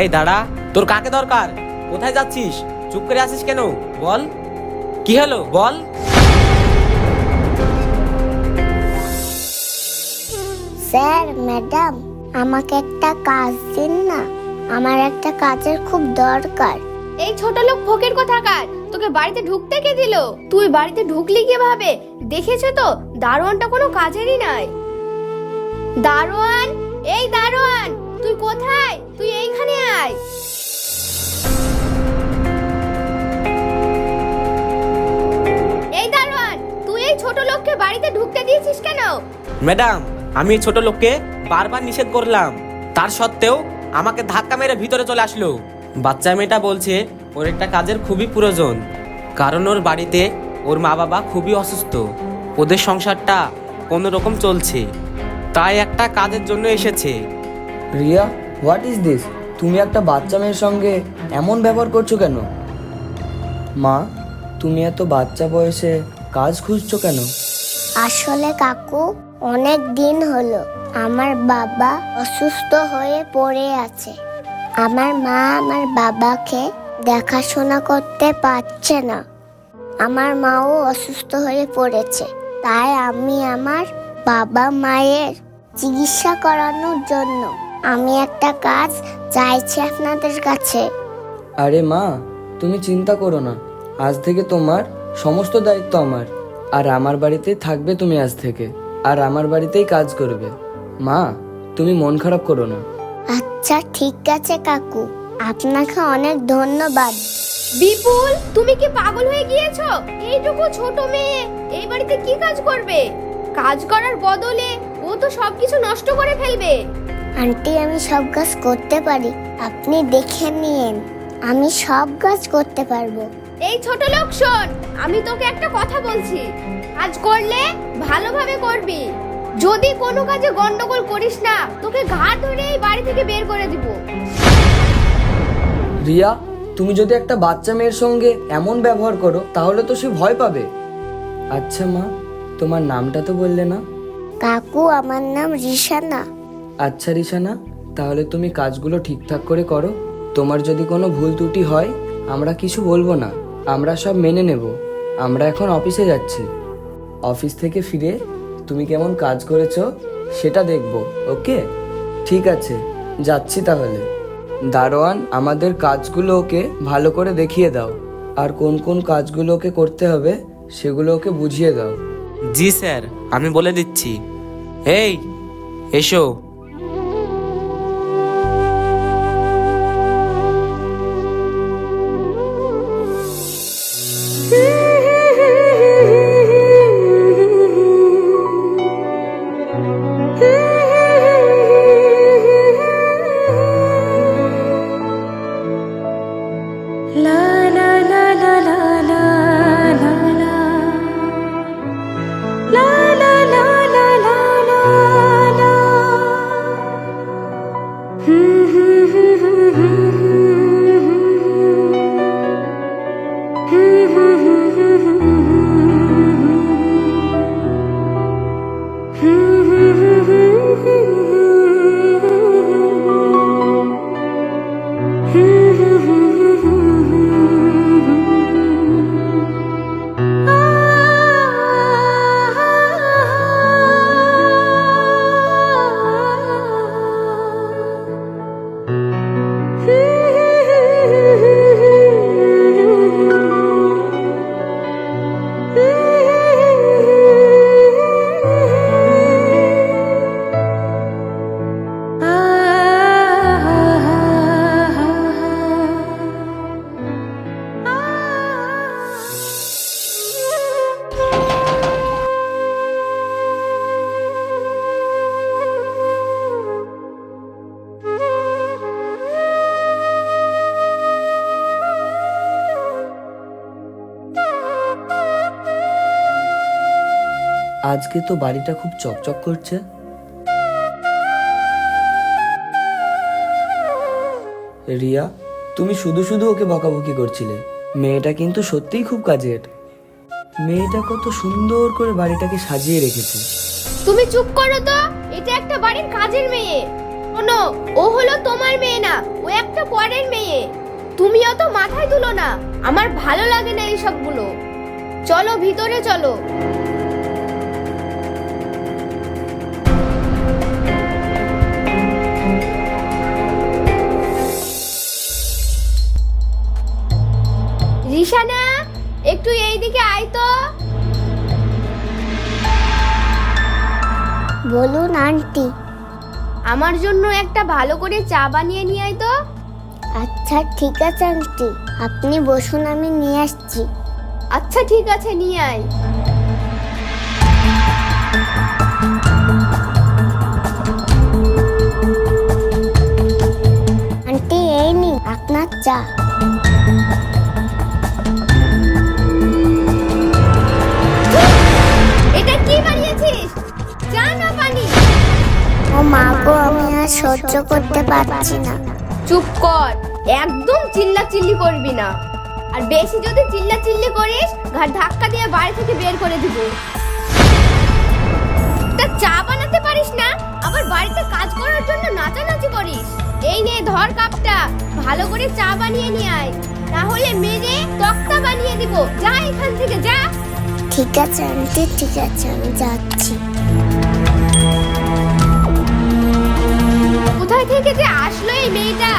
এই দাঁড়া তোর কাকে দরকার? কোথায় যাচ্ছিস? চুপ করে আছিস কেন? বল। কি হলো? বল। স্যার ম্যাডাম আমাকে একটা কাজ দিন না। আমার একটা কাজের খুব দরকার। এই ছোট লোক ফকির কোথাকার? তোকে বাড়িতে ঢুকতে কে দিল? তুই বাড়িতে ঢুকলি কীভাবে? দেখেছ তো? দারোয়ানটা কোনো কাজেরই নাই। দারোয়ান, এই দারোয়ান, তুই কোথায়? তুই এইখানে আয়। এই দারোয়ান, তুই এই ছোট লোককে বাড়িতে ঢুকতে দিয়েছিস কেন? ম্যাডাম, আমি এই ছোট লোককে বারবার নিষেধ করলাম। তার সত্ত্বেও আমাকে ধাক্কা মেরে ভিতরে চলে আসলো। বাচ্চা মেয়েটা বলছে, ওর একটা কাজের খুবই প্রয়োজন। কারণ ওর বাড়িতে ওর মা বাবা খুবই অসুস্থ। ওদের সংসারটা কোনো রকম চলছে। তাই একটা কাজের জন্য এসেছে। রিয়া হোয়াট ইজ দিস তুমি একটা বাচ্চা মেয়ের সঙ্গে এমন ব্যবহার করছ কেন? মা তুমি এত বাচ্চা বয়সে কাজ খুঁজছো কেন? আসলে কাকু অনেক দিন হলো আমার বাবা অসুস্থ হয়ে পড়ে আছে। আমার মা আমার বাবাকে দেখাশোনা করতে পারছে না। আমার মাও অসুস্থ হয়ে পড়েছে তাই আমি আমার বাবা মায়ের চিকিৎসা করানোর জন্য আমি একটা কাজ চাইছি আপনাদের কাছে। আরে মা তুমি চিন্তা করো না আজ থেকে তোমার সমস্ত দায়িত্ব আমার আর আমার বাড়িতেই থাকবে তুমি আজ থেকে আর আমার বাড়িতেই কাজ করবে। মা তুমি মন খারাপ করো না। আচ্ছা ঠিক আছে কাকু আপনাকে অনেক ধন্যবাদ। বিপুল তুমি কি পাগল হয়ে গিয়েছো? এইটুকু ছোট মেয়ে এই বাড়িতে কি কাজ করবে? কাজ করার বদলে ও তো সবকিছু নষ্ট করে ফেলবে। আন্টি আমি সব কাজ করতে পারি। আপনি দেখে নিন আমি সব কাজ করতে পারব। এই ছোট লোক শোন আমি তোকে একটা কথা বলছি। কাজ করলে ভালোভাবে করবি। যদি কোনো কাজে গন্ডগোল করিস না তোকে ঘাট ধরে এই বাড়ি থেকে বের করে দিব। রিয়া তুমি যদি একটা বাচ্চা মেয়ের সঙ্গে এমন ব্যবহার করো তাহলে তো সে ভয় পাবে। আচ্ছা মা তোমার নামটা তো বললে না? কাকু আমার নাম রিশানা। আচ্ছা রিসানা তাহলে তুমি কাজগুলো ঠিকঠাক করে করো। তোমার যদি কোনো ভুল ত্রুটি হয় আমরা কিছু বলব না। আমরা সব মেনে নেব। আমরা এখন অফিসে যাচ্ছি। অফিস থেকে ফিরে তুমি কেমন কাজ করেছ সেটা দেখব ওকে? ঠিক আছে যাচ্ছি তাহলে। দারোয়ান, আমাদের কাজগুলো ওকে ভালো করে দেখিয়ে দাও। আর কোন কোন কাজগুলো ওকে করতে হবে, সেগুলো ওকে বুঝিয়ে দাও। জি স্যার, আমি বলে দিচ্ছি। এই, এসো। আজকে তো বাড়িটা খুব চকচক করছে। রিয়া, তুমি শুধু শুধু ওকে বকাবকি করছিলে। মেয়েটা কিন্তু সত্যিই খুব কাজের। মেয়েটা কত সুন্দর করে বাড়িটাকে সাজিয়ে রেখেছে। তুমি চুপ করো তো, এটা একটা বাড়ির কাজের মেয়ে। শোনো ও হলো তোমার মেয়ে না, ও একটা পরের মেয়ে। তুমি অত মাথায় তুলো না, আমার ভালো লাগে না এই সবগুলো। চলো, ভিতরে চলো। বলুন আন্টি। আমার জন্য একটা ভালো করে চা বানিয়ে নিয়ে আয় তো। আচ্ছা ঠিক আছে আন্টি। আপনি বসুন আমি নিয়ে আসছি। আচ্ছা ঠিক আছে নিয়ে আয়। আন্টি এই নিন আপনার চা। মা গো আমি আর সহ্য করতে পারছি না। চুপ কর একদম চিল্লা চিল্লি করবি না। আর বেশি যদি চিল্লা চিল্লি করিস ঘাট ধাক্কা দিয়ে বাড়ি থেকে বের করে দিব। তা চা বানাতে পারিস না? আবার বাড়িতে কাজ করার জন্য নাচানাচি করিস? এই নে ধর কাপটা। ভালো করে চা বানিয়ে নিয়ে আয়। না হলে মেরে তক্তা বানিয়ে দিব। যা এখান থেকে যা। ঠিক আছে আন্টি ঠিক আছে আমি যাচ্ছি। কোথায় থেকে যে আসলো এই মেয়েটা?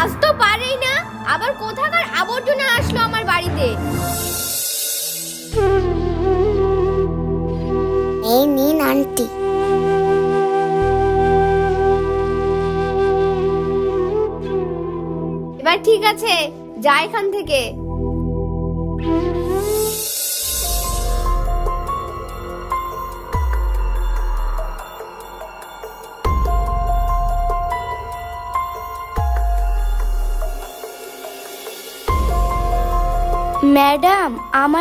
আজ তো পারেই না আবার কোথাকার আবর্জনা আসলো আমার বাড়িতে? এই নিন আন্টি। এবার ঠিক আছে যা এখান থেকে।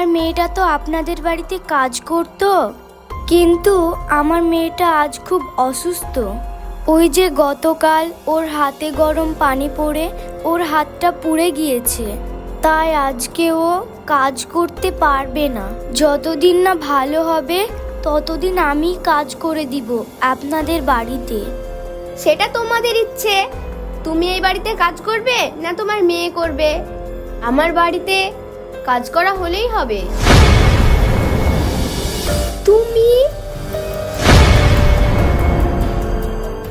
আমার মেয়েটা তো আপনাদের বাড়িতে কাজ করতো, কিন্তু আমার মেয়েটা আজ খুব অসুস্থ। ওই যে গতকাল ওর হাতে গরম পানি পড়ে ওর হাতটা পুড়ে গিয়েছে, তাই আজকে ও কাজ করতে পারবে না। যতদিন না ভালো হবে, ততদিন আমি কাজ করে দিব আপনাদের বাড়িতে। সেটা তোমাদের ইচ্ছে। তুমি এই বাড়িতে কাজ করবে না তোমার মেয়ে করবে? আমার বাড়িতে কাজ করা হলেই হবে। তুমি?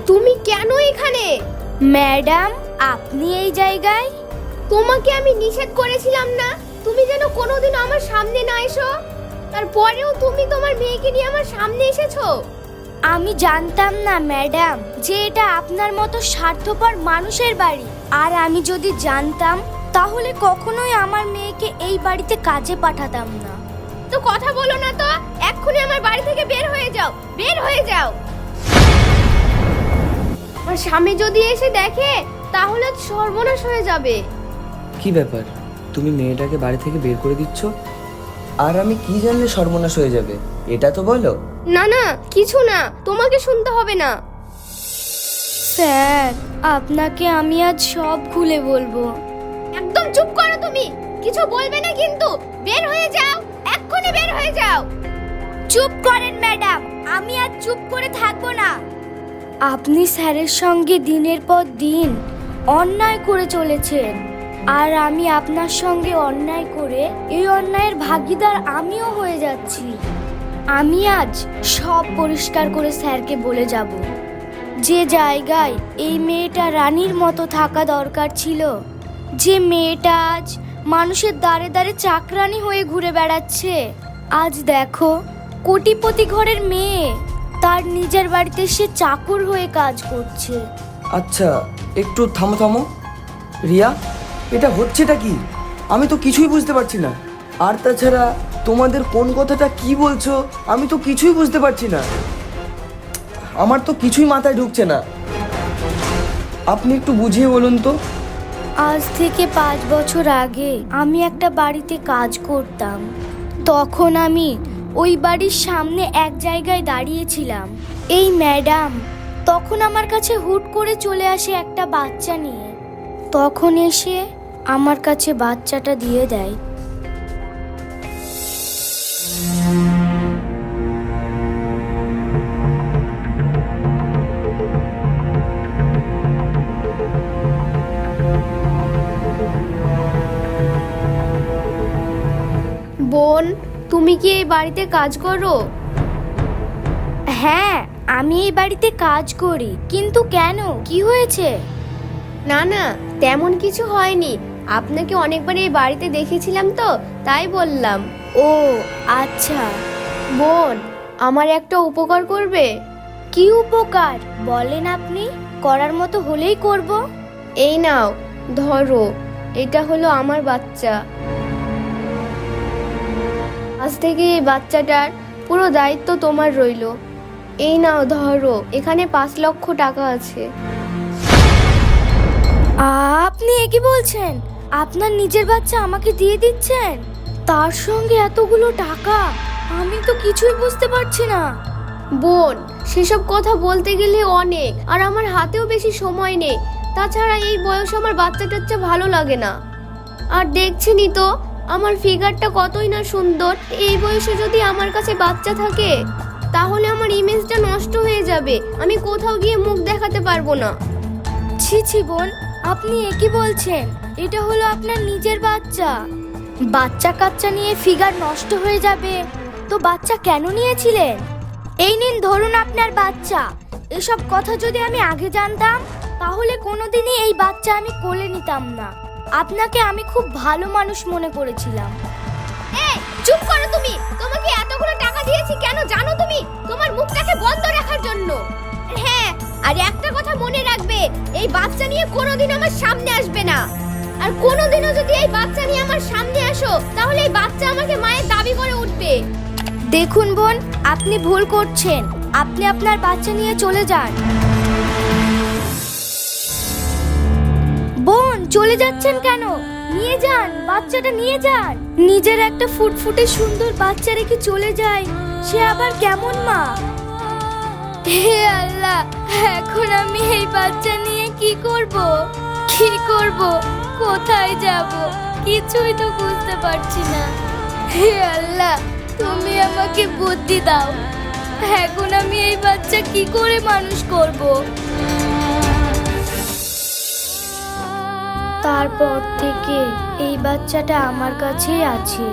তুমি কেন এখানে? ম্যাডাম আপনি এই জায়গায়? তোমাকে আমি নিষেধ করেছিলাম না। তুমি যেন কোনোদিন আমার সামনে না এসো। তারপরেও তুমি তোমার মেয়েকে নিয়ে আমার সামনে এসেছ। আমি জানতাম না ম্যাডাম যে এটা আপনার মতো স্বার্থপর মানুষের বাড়ি। আর আমি যদি জানতাম তাহলে কখনোই আমার মেয়েকে এই বাড়িতে কাজে পাঠাতাম না। তো কথা বলো না তো এক্ষুনি আমার বাড়ি থেকে বের হয়ে যাও বের হয়ে যাও। আর স্বামী যদি এসে দেখে তাহলে সর্বনাশ হয়ে যাবে। কি ব্যাপার? তুমি মেয়েটাকে বাড়ি থেকে বের করে দিচ্ছ? আর আমি কি জানলে সর্বনাশ হয়ে যাবে? এটা তো বলো। না না কিছু না তোমাকে শুনতে হবে না। স্যার আপনাকে আমি আজ সব খুলে বলব। চুপ করো তুমি। কিছু বলবে না কিন্তু। বের হয়ে যাও। এক্ষুনি বের হয়ে যাও। চুপ করেন, ম্যাডাম। আমি আর চুপ করে থাকব না। আপনি স্যারের সঙ্গে দিনের পর দিন অন্যায় করে চলেছেন। আর আমি আপনার সঙ্গে অন্যায় করে এই অন্যায়ের ভাগিদার আমিও হয়ে যাচ্ছি। আমি আজ সব পরিষ্কার করে স্যারকে বলে যাব। যে জায়গায় এই মেয়েটা রানীর মতো থাকা দরকার ছিল যে মেয়েটা আজ মানুষের দাঁড়ে দাঁড়ে চাকরানি হয়ে ঘুরে বেড়াচ্ছে। আজ দেখো, কোটিপতি ঘরের মেয়ে, তার নিজের বাড়িতে সে চাকর হয়ে কাজ করছে। আচ্ছা একটু থামো থামো। রিয়া, এটা হচ্ছেটা কি? আমি তো কিছুই বুঝতে পারছি না। আর তাছাড়া তোমাদের কোন কথাটা কি বলছো, আমি তো কিছুই বুঝতে পারছি না। আমার তো কিছুই মাথায় ঢুকছে না। আপনি একটু বুঝিয়ে বলুন তো। আজ থেকে পাঁচ বছর আগে আমি একটা বাড়িতে কাজ করতাম। তখন আমি ওই বাড়ির সামনে এক জায়গায় দাঁড়িয়েছিলাম। এই ম্যাডাম তখন আমার কাছে হুট করে চলে আসে একটা বাচ্চা নিয়ে। তখন এসে আমার কাছে বাচ্চাটা দিয়ে দেয়। বোন তুমি কি এই বাড়িতে কাজ করো? হ্যাঁ আমি এই বাড়িতে কাজ করি কিন্তু কেন? কি হয়েছে? না না তেমন কিছু হয়নি। আপনাকে অনেকবার এই বাড়িতে দেখেছিলাম তো তাই বললাম। ও আচ্ছা। বোন আমার একটা উপকার করবে? কি উপকার? বলেন আপনি করার মতো হলেই করব। এই নাও ধরো এটা হলো আমার বাচ্চা। আজ থেকে এই বাচ্চাটার পুরো দায়িত্ব তোমার রইল। এই নাও ধরো এখানে পাঁচ লক্ষ টাকা আছে। আপনি কি বলছেন? আপনার নিজের বাচ্চা আমাকে দিয়ে দিচ্ছেন? তার সঙ্গে এতগুলো টাকা? আমি তো কিছুই বুঝতে পারছি না। বোন সেসব কথা বলতে গেলে অনেক আর আমার হাতেও বেশি সময় নেই। তাছাড়া এই বয়সে আমার বাচ্চা টাচ্চা ভালো লাগে না। আর দেখছেনই তো আমার ফিগারটা কতই না সুন্দর। এই বয়সে যদি আমার কাছে বাচ্চা থাকে, তাহলে আমার ইমেজটা নষ্ট হয়ে যাবে। আমি কোথাও গিয়ে মুখ দেখাতে পারব না। ছি ছি, বোন, আপনি একই বলছেন? এটা হলো আপনার নিজের বাচ্চা। বাচ্চা কাচ্চা নিয়ে ফিগার নষ্ট হয়ে যাবে। তো বাচ্চা কেন নিয়েছিলেন? এই নিন, ধরুন আপনার বাচ্চা। এসব কথা যদি আমি আগে জানতাম, তাহলে কোনোদিনই এই বাচ্চা আমি কোলে নিতাম না। আপনাকে আমি খুব ভালো মানুষ মনে করেছিলাম। এই, চুপ করো তুমি! তোমাকে এতগুলো টাকা দিয়েছি কেন জানো তুমি? তোমার মুখটাকে বন্ধ রাখার জন্য। হ্যাঁ আর একটা কথা মনে রাখবে, এই বাচ্চা নিয়ে কোনোদিন আমার সামনে আসবে না। আর কোনোদিনও যদি এই বাচ্চা নিয়ে আমার সামনে আসো, তাহলে এই বাচ্চা আমাকে মায়ের দাবি করে উঠবে। দেখুন বোন, আপনি ভুল করছেন। আপনি আপনার বাচ্চা নিয়ে চলে যান। চলে যাচ্ছেন কেন? নিয়ে যান, বাচ্চাটা নিয়ে যান। নিজের একটা ফুটফুটে সুন্দর বাচ্চা রেখে চলে যায়, সে আবার কেমন মা? হে আল্লাহ, এখন আমি এই বাচ্চা নিয়ে কি করব? কি করব? কোথায় যাব? কিছুই তো বুঝতে পারছি না। হে আল্লাহ, তুমি আমাকে বুদ্ধি দাও। এখন আমি এই বাচ্চা কি করে মানুষ করব? তারপর থেকে এই বাচ্চাটা আমার কাছেই আছে।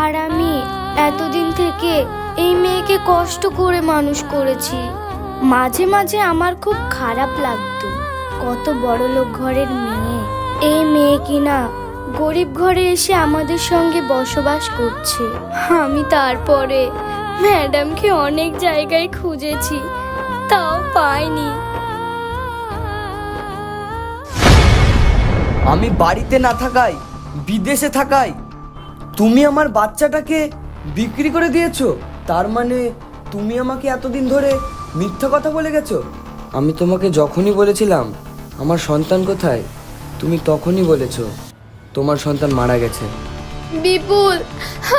আর আমি এতদিন থেকে এই মেয়েকে কষ্ট করে মানুষ করেছি। মাঝে মাঝে আমার খুব খারাপ লাগতো। কত বড় লোক ঘরের মেয়ে। এই মেয়ে কিনা গরিব ঘরে এসে আমাদের সঙ্গে বসবাস করছে। আমি তারপরে ম্যাডামকে অনেক জায়গায় খুঁজেছি, তাও পাইনি। আমি বাড়িতে না থাকাই বিদেশে থাকাই তুমি আমার বাচ্চাটাকে বিক্রি করে দিয়েছ। তার মানে তুমি আমাকে এতদিন ধরে মিথ্যা কথা বলে গেছো। আমি তোমাকে যখনই বলেছিলাম আমার সন্তান কোথায়? তুমি তখনই বলেছ তোমার সন্তান মারা গেছে। বিপুল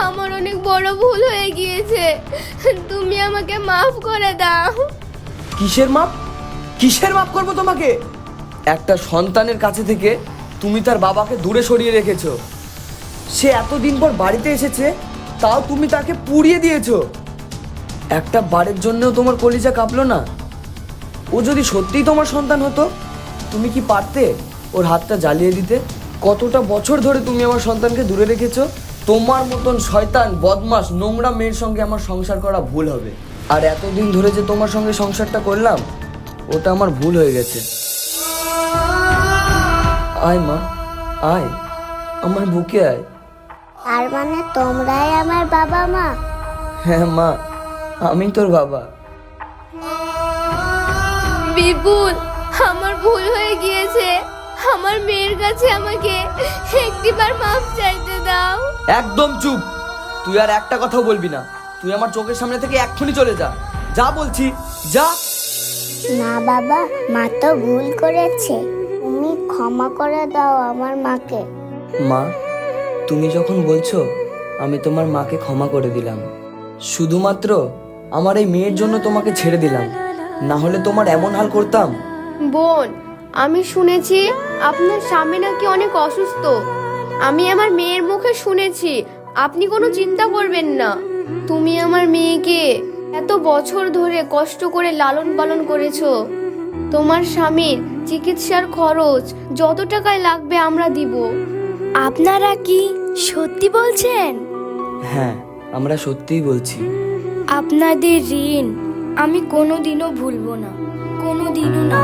আমার অনেক বড় ভুল হয়ে গিয়েছে। তুমি আমাকে মাফ করে দাও। কিসের মাপ? কিসের মাপ করব তোমাকে? একটা সন্তানের কাছে থেকে তুমি তার বাবাকে দূরে সরিয়ে রেখেছো। সে এতদিন পর বাড়িতে এসেছে, তাও তুমি তাকে পুড়িয়ে দিয়েছ। একটা বারের জন্যও তোমার কলিজা কাঁপলো না? ও যদি সত্যিই তোমার সন্তান হতো, তুমি কি পারতে ওর হাতটা জ্বালিয়ে দিতে? কতটা বছর ধরে তুমি আমার সন্তানকে দূরে রেখেছো? তোমার মতন শয়তান বদমাস নোংরা মেয়ের সঙ্গে আমার সংসার করা ভুল হবে। আর এতদিন ধরে যে তোমার সঙ্গে সংসারটা করলাম, ওটা আমার ভুল হয়ে গেছে। আয় মা আয় আমার বুকে আয়। তার মানে তোমরাই আমার বাবা মা? হ্যাঁ মা আমি তোর বাবা। বিপুল আমার ভুল হয়ে গিয়েছে। আমার মেয়ের কাছে আমাকে একটিবার মাফ চাইতে দাও। একদম চুপ। তুই আর একটা কথাও বলবি না। তুই আমার চোখের সামনে থেকে এক্ষুনি চলে যা। যা বলছি যা। না বাবা মা তো ভুল করেছে। ক্ষমা করে দাও আমার মাকে। মা তুমি যখন বলছো আমি তোমার মাকে ক্ষমা করে দিলাম। শুধুমাত্র আমার এই মেয়ের জন্য তোমাকে ছেড়ে দিলাম। না হলে তোমার এমন হাল করতাম। বোন আমি শুনেছি আপনার স্বামী নাকি অনেক অসুস্থ। আমি আমার মেয়ের মুখে শুনেছি আপনি কোনো চিন্তা করবেন না। তুমি আমার মেয়েকে এত বছর ধরে কষ্ট করে লালন পালন করেছ। তোমার স্বামীর চিকিৎসার খরচ যত টাকায় লাগবে আমরা দিব। আপনারা কি সত্যি বলছেন? হ্যাঁ আমরা সত্যিই বলছি। আপনাদের ঋণ আমি কোনোদিনও ভুলবো না কোনোদিনও না।